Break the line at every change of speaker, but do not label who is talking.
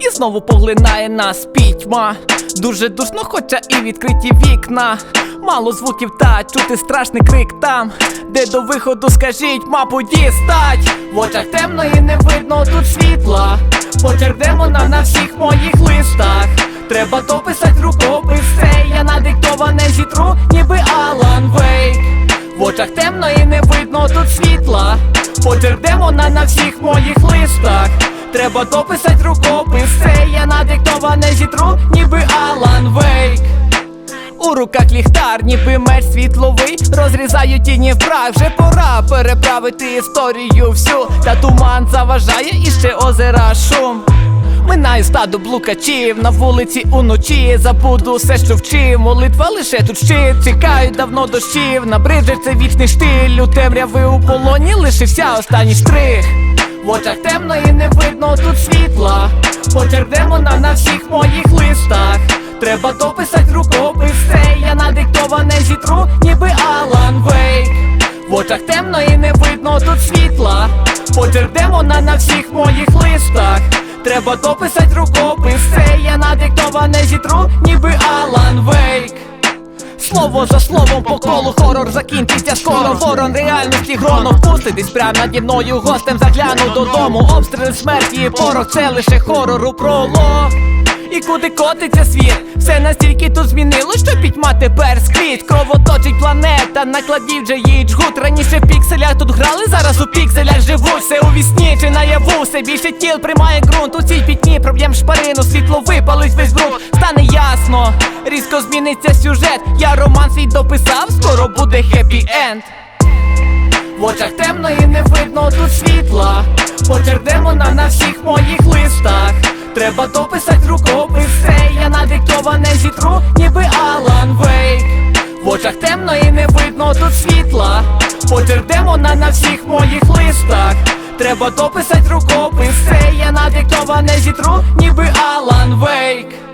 І знову поглинає нас пітьма. Дуже душно, хоча і відкриті вікна. Мало звуків та чути страшний крик там, де до виходу скажіть, мапу дістать. В очах темно і не видно тут світла. Почерк демона на всіх моїх листах. Треба дописать рукопис, це я надиктоване зітру, ніби Алан Вейк. В очах темно і не видно тут світла. Почерк демона на всіх моїх листах. Треба дописать рукопис, це я надиктоване зітру, ніби Алан Вейк. У руках ліхтар, ніби меч світловий, розрізаю тіні прах, вже пора переправити історію всю, та туман заважає і ще озера шум. Минаю стаду блукачів на вулиці уночі, забуду все, що вчив. Молитва лише тут щит, чекають давно дощів. Набриджить це вічний штиль, у темряви у полоні лишився останній штрих. В очах темно і не видно тут світла. Почерк демона на всіх моїх листах. Треба дописать рукопис, це я надиктоване зітру, ніби Алан Вейк. В очах темно і не видно тут світла. Почерк на всіх моїх листах. Треба дописать рукопис, це я надиктоване зітру, ніби Алан Вейк. Слово за словом по колу хорор закінчиться скоро. Ворон реальності гроно впуститись прям наді мною гостем загляну додому. Обстріл смерті і порох це лише хорору пролог і куди котиться світ, все настільки тут змінило, що пітьма тепер скрізь. Кровоточить планета, накладів вже їй джгут Раніше в пікселях тут грали, зараз у пікселях живуть Все у вісні чи наяву, все більше тіл приймає ґрунт. У цій пітьмі проб'єм шпарину, світло випалить весь бруд Стане ясно, різко зміниться сюжет. Я роман свій дописав, скоро буде хеппі енд. В очах темно і не видно тут світла. Почерк демона на всіх моїх листах. Треба дописать рукопис, це я надиктоване зітру, ніби Алан Вейк. В очах темно і не видно тут світла. Потір демона на всіх моїх листах. Треба дописать рукопис, це я надиктоване зітру, ніби Алан Вейк.